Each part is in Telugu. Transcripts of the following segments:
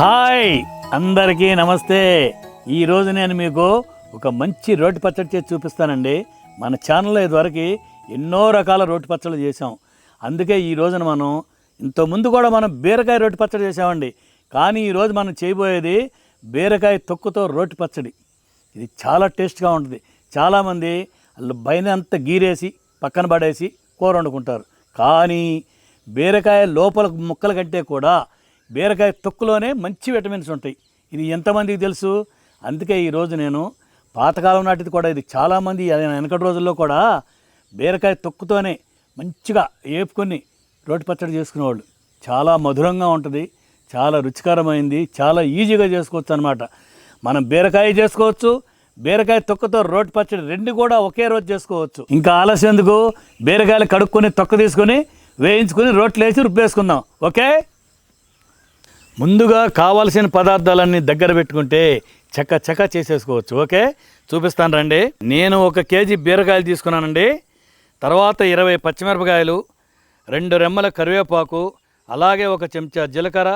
హాయ్! అందరికీ నమస్తే. ఈరోజు నేను మీకు ఒక మంచి రోటి పచ్చడి చేసి చూపిస్తానండి. మన ఛానల్లో ఇదివరకు ఎన్నో రకాల రోటి పచ్చళ్ళు చేసాం అందుకే ఈ రోజున మనం ఇంతకుముందు కూడా మనం బీరకాయ రోటి పచ్చడి చేసామండి కానీ ఈరోజు మనం చేయబోయేది బీరకాయ తొక్కుతో రోటి పచ్చడి. ఇది చాలా టేస్ట్గా ఉంటుంది. చాలామంది వాళ్ళు పైన గీరేసి పక్కన పడేసి కూర వండుకుంటారు. కానీ బీరకాయ లోపల ముక్కల కంటే కూడా బీరకాయ తొక్కులోనే మంచి విటమిన్స్ ఉంటాయి. ఇది ఎంతమందికి తెలుసు? అందుకే ఈరోజు నేను పాతకాలం నాటిది కూడా ఇది చాలామంది వెనకటి రోజుల్లో కూడా బీరకాయ తొక్కుతోనే మంచిగా ఏపుకొని రోటి పచ్చడి చేసుకునేవాళ్ళు. చాలా మధురంగా ఉంటుంది చాలా రుచికరమైంది చాలా ఈజీగా చేసుకోవచ్చు అనమాట మనం బీరకాయ చేసుకోవచ్చు బీరకాయ తొక్కతో రోటి పచ్చడి రెండు కూడా ఒకే రోజు చేసుకోవచ్చు. ఇంకా ఆలస్యం ఎందుకు? బీరకాయలు కడుక్కొని తొక్క తీసుకొని వేయించుకొని రోట్లు వేసి రుబ్బేసుకుందాం. ఓకే? ముందుగా కావాల్సిన పదార్థాలన్నీ దగ్గర పెట్టుకుంటే చక్క చక్క చేసేసుకోవచ్చు. ఓకే? చూపిస్తాను రండి. నేను ఒక కేజీ బీరకాయలు తీసుకున్నానండి. తర్వాత ఇరవై పచ్చిమిరపకాయలు రెండు రెమ్మల కరివేపాకు అలాగే ఒక చెంచా జీలకర్ర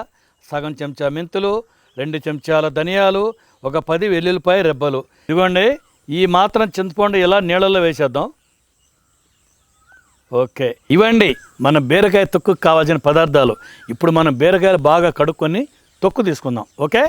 సగం చెంచా మెంతులు రెండు చెంచాల ధనియాలు ఒక పది వెల్లుల్లిపాయ రెబ్బలు. ఇదిగోండి ఈ మాత్రం చింతపండు ఇలా నీళ్ళల్లో వేసేద్దాం. ఓకే. ఇవండి మన బీరకాయ తొక్కుకు కావాల్సిన పదార్థాలు. ఇప్పుడు మనం బీరకాయలు బాగా కడుక్కొని తొక్కు తీసుకుందాం. ఓకే?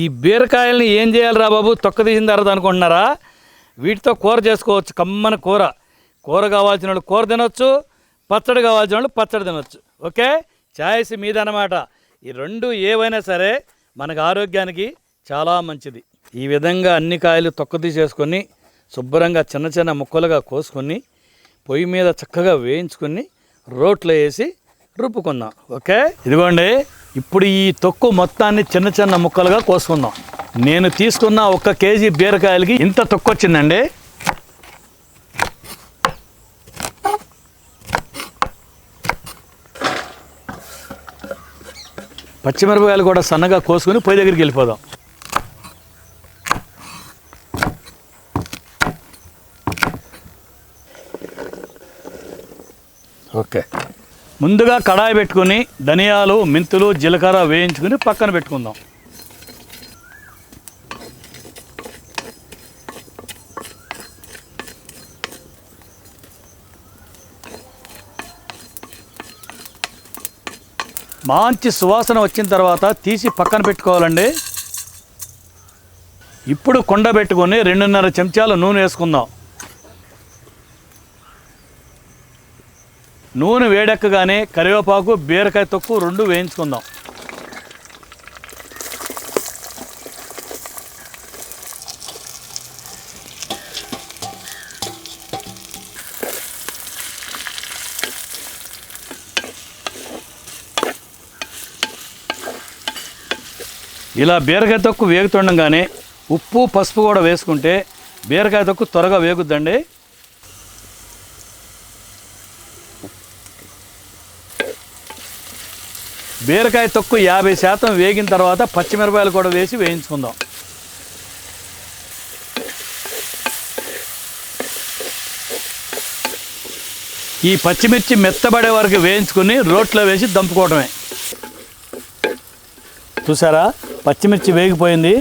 ఈ బీరకాయల్ని ఏం చేయాలిరా బాబు? తొక్క తీసిన తర్వాత అనుకుంటున్నారా? వీటితో కూర చేసుకోవచ్చు కమ్మని కూర. కూర కావాల్సిన వాళ్ళు కూర తినొచ్చు పచ్చడి కావాల్సిన వాళ్ళు పచ్చడి తినొచ్చు. ఓకే? ఛాయిస్ మీదన్నమాట. ఈ రెండు ఏవైనా సరే మనకు ఆరోగ్యానికి చాలా మంచిది. ఈ విధంగా అన్ని కాయలు తొక్క తీసేసుకొని శుభ్రంగా చిన్న చిన్న ముక్కలుగా కోసుకొని పొయ్యి మీద చక్కగా వేయించుకొని రోట్లో వేసి రుబ్బుకుందాం. ఓకే? ఇదిగోండి. ఇప్పుడు ఈ తొక్కు మొత్తాన్ని చిన్న చిన్న ముక్కలుగా కోసుకుందాం. నేను తీసుకున్న ఒక్క కేజీ బీరకాయలకి ఇంత తొక్కు వచ్చిందండి. పచ్చిమిరపకాయలు కూడా సన్నగా కోసుకొని పొయ్యి దగ్గరికి వెళ్ళిపోదాం. ఓకే. ముందుగా కడాయి పెట్టుకొని ధనియాలు మెంతులు జీలకర్ర వేయించుకుని పక్కన పెట్టుకుందాం. మంచి సువాసన వచ్చిన తర్వాత తీసి పక్కన పెట్టుకోవాలండి. ఇప్పుడు కొండ పెట్టుకొని రెండున్నర చెంచాలు నూనె వేసుకుందాం. నూనె వేడెక్కగానే కరివేపాకు బీరకాయ తొక్కు రెండు వేయించుకుందాం. ఇలా బీరకాయ తొక్కు వేగుతుండగానే ఉప్పు పసుపు కూడా వేసుకుంటే బీరకాయ తొక్కు త్వరగా వేగుద్దండి. బీరకాయ తొక్కు యాభై శాతం వేగిన తర్వాత పచ్చిమిరపాయలు కూడా వేసి వేయించుకుందాం. ఈ పచ్చిమిర్చి మెత్తబడే వరకు వేయించుకుని రోట్లో వేసి దంపుకోవడమే చూసారా? పచ్చిమిర్చి వేగిపోయింది.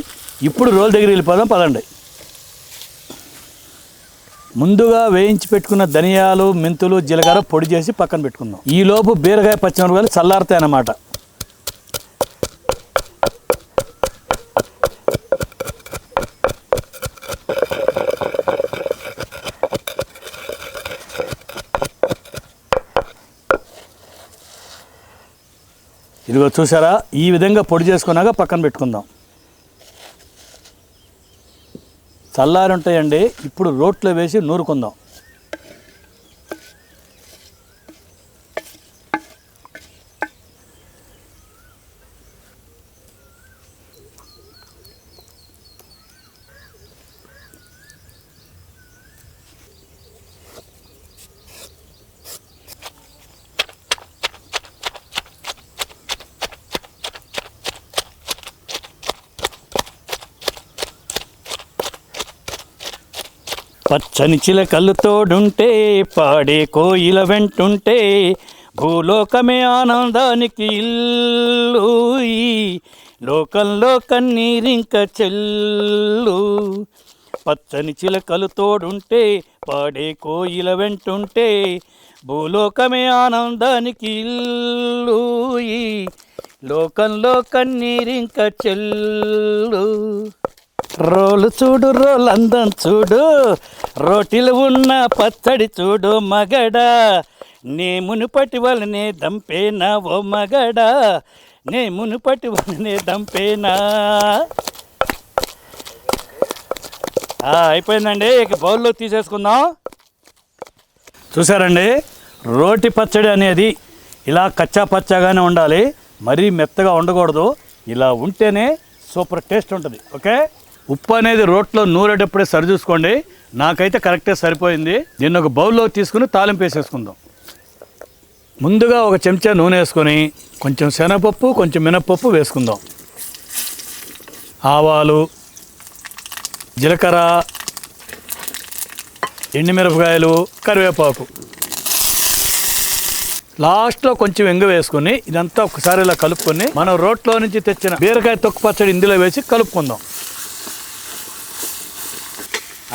ఇప్పుడు రోల్ దగ్గరికి వెళ్ళిపోదాం పదండి. ముందుగా వేయించి పెట్టుకున్న ధనియాలు మెంతులు జీలకర్ర పొడి చేసి పక్కన పెట్టుకుందాం. ఈ లోపు బీరకాయ పచ్చిమిరపకాయలు చల్లారుతాయి అన్నమాట ఇదిగో చూసారా ఈ విధంగా పొడి చేసుకున్నాక పక్కన పెట్టుకుందాం. చల్లారి ఉంటాయండి ఇప్పుడు రోట్లో వేసి నూరుకుందాం. పచ్చని చిలకలు తోడుంటే పాడే కోయిల వెంటుంటే భూలోకమే ఆనందానికి ఇల్లు. లోకంలో కన్నీరింక చెల్లు. పచ్చని చిలకలు తోడుంటే పాడే కోయిల వెంటుంటే భూలోకమే ఆనందానికి ఇల్లు. లోకంలో కన్నీరింక చెల్లు. రోలు చూడు రోల్ అందం చూడు. రోటిలు ఉన్న పచ్చడి చూడు మగడా. నే మునుపటి వలనే దంపేనా ఓ మగడా. నే మునుపటి వలనే దంపేనా. అయిపోయిందండి. ఇక బౌల్లో తీసేసుకుందాం. చూసారండి రోటి పచ్చడి అనేది ఇలా కచ్చా పచ్చాగానే ఉండాలి. మరీ మెత్తగా ఉండకూడదు. ఇలా ఉంటేనే సూపర్ టేస్ట్ ఉంటుంది. ఓకే? ఉప్పు అనేది రోట్లో నూరేటప్పుడే సరి చూసుకోండి. నాకైతే కరెక్టే సరిపోయింది. నిన్న ఒక బౌల్లో తీసుకుని తాలింపు వేసేసుకుందాం. ముందుగా ఒక చెంచా నూనె వేసుకొని కొంచెం శనగపప్పు కొంచెం మినప్పప్పు వేసుకుందాం. ఆవాలు జీలకర్ర ఎండుమిరపకాయలు కరివేపాకు. లాస్ట్లో కొంచెం ఎంగ వేసుకొని ఇదంతా ఒకసారి ఇలా కలుపుకొని మనం రోట్లో నుంచి తెచ్చిన బీరకాయ తొక్కు పచ్చడి ఇందులో వేసి కలుపుకుందాం.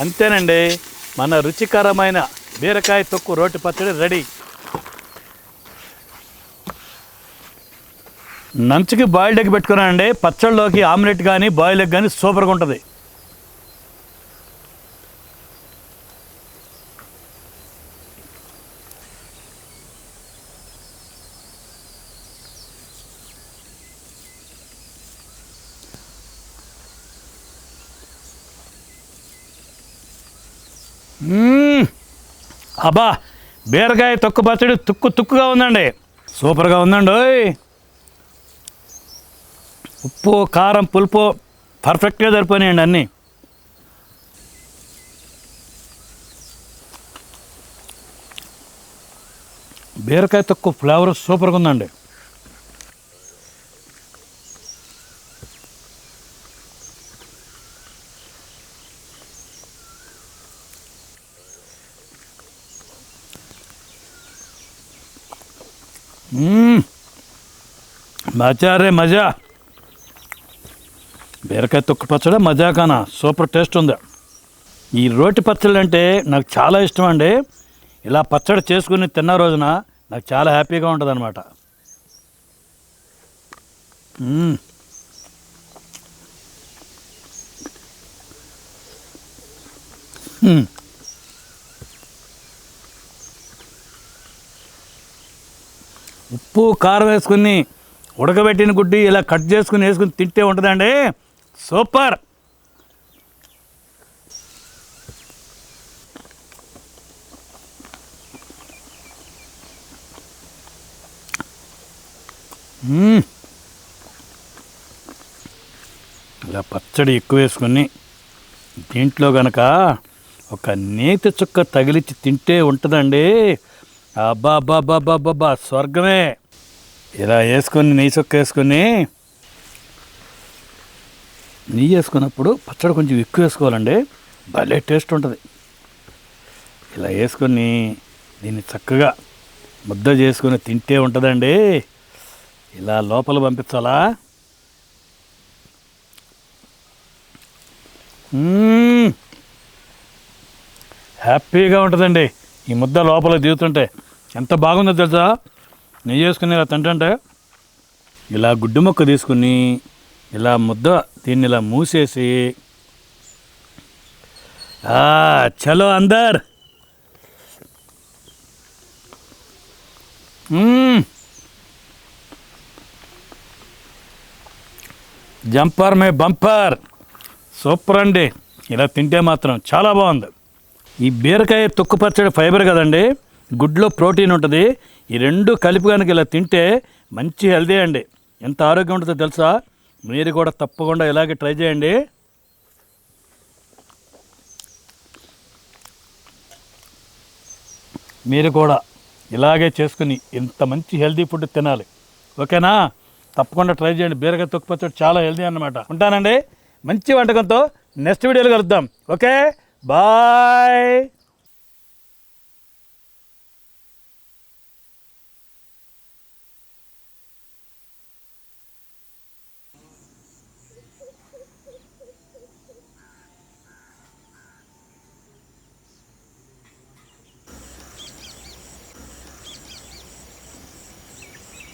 అంతేనండి. మన రుచికరమైన బీరకాయ తొక్కు రోటి పచ్చడి రెడీ. నంచుకి బాయిల్డ్ ఎగ్ పెట్టుకున్నానండి. పచ్చళ్ళలోకి ఆమ్లెట్ కానీ బాయిల్ ఎగ్ కానీ సూపర్గా ఉంటుంది. అబ్బా బీరకాయ తొక్కు పచ్చడి తుక్కు తుక్కుగా ఉందండి. సూపర్గా ఉందండి ఓయ్. ఉప్పు కారం పులుపు పర్ఫెక్ట్గా సరిపోయినాయండి అన్నీ. బీరకాయ తొక్కు ఫ్లేవర్ సూపర్గా ఉందండి. మజా రే మజా. బీరకాయ తొక్కు పచ్చడి మజా కానా? సూపర్ టేస్ట్ ఉంది. ఈ రోటి పచ్చడి అంటే నాకు చాలా ఇష్టం అండి. ఇలా పచ్చడి చేసుకుని తిన్న రోజున నాకు చాలా హ్యాపీగా ఉంటుంది అనమాట ఉప్పు కారం వేసుకుని ఉడకబెట్టిన గుడ్డి ఇలా కట్ చేసుకుని వేసుకుని తింటే ఉంటుందండి. సూపర్! ఇలా పచ్చడి ఎక్కువ వేసుకొని దీంట్లో గనక ఒక నేతి చుక్క తగిలిచ్చి తింటే ఉంటుందండి. అబ్బా అబ్బా అబ్బా అబ్బా అబ్బా స్వర్గమే. ఇలా వేసుకొని నెయ్యి చొక్క వేసుకొని నెయ్యి వేసుకున్నప్పుడు పచ్చడి కొంచెం ఎక్కువ వేసుకోవాలండి. భలే టేస్ట్ ఉంటుంది. ఇలా వేసుకొని దీన్ని చక్కగా ముద్ద చేసుకొని తింటే ఉంటుందండి. ఇలా లోపల పంపించాలా? హ్యాపీగా ఉంటుందండి. ఈ ముద్ద లోపల దిగుతుంటే. ఎంత బాగుందో తెలుసా? నెయ్యి వేసుకుని ఇలా తింటుంటే ఇలా గుడ్డు మొక్క తీసుకుని ఇలా ముద్ద దీన్ని ఇలా మూసేసి చలో అందర్. జంపర్ మే బంపర్. సూపర్ అండి. ఇలా తింటే మాత్రం చాలా బాగుంది. ఈ బీరకాయ తొక్కు పచ్చడి ఫైబర్ కదండి. గుడ్లో ప్రోటీన్ ఉంటుంది. ఈ రెండు కలిపి కనుక ఇలా తింటే మంచి హెల్దీ అండి. ఎంత ఆరోగ్యం ఉంటుందో తెలుసా? మీరు కూడా తప్పకుండా ఇలాగే ట్రై చేయండి. మీరు కూడా ఇలాగే చేసుకుని ఇంత మంచి హెల్దీ ఫుడ్ తినాలి. ఓకేనా? తప్పకుండా ట్రై చేయండి. బీరకాయ తొక్కు చాలా హెల్దీ అన్నమాట. ఉంటానండి. మంచి వంటకంతో నెక్స్ట్ వీడియోలో కలుద్దాం. ఓకే? బాయ్!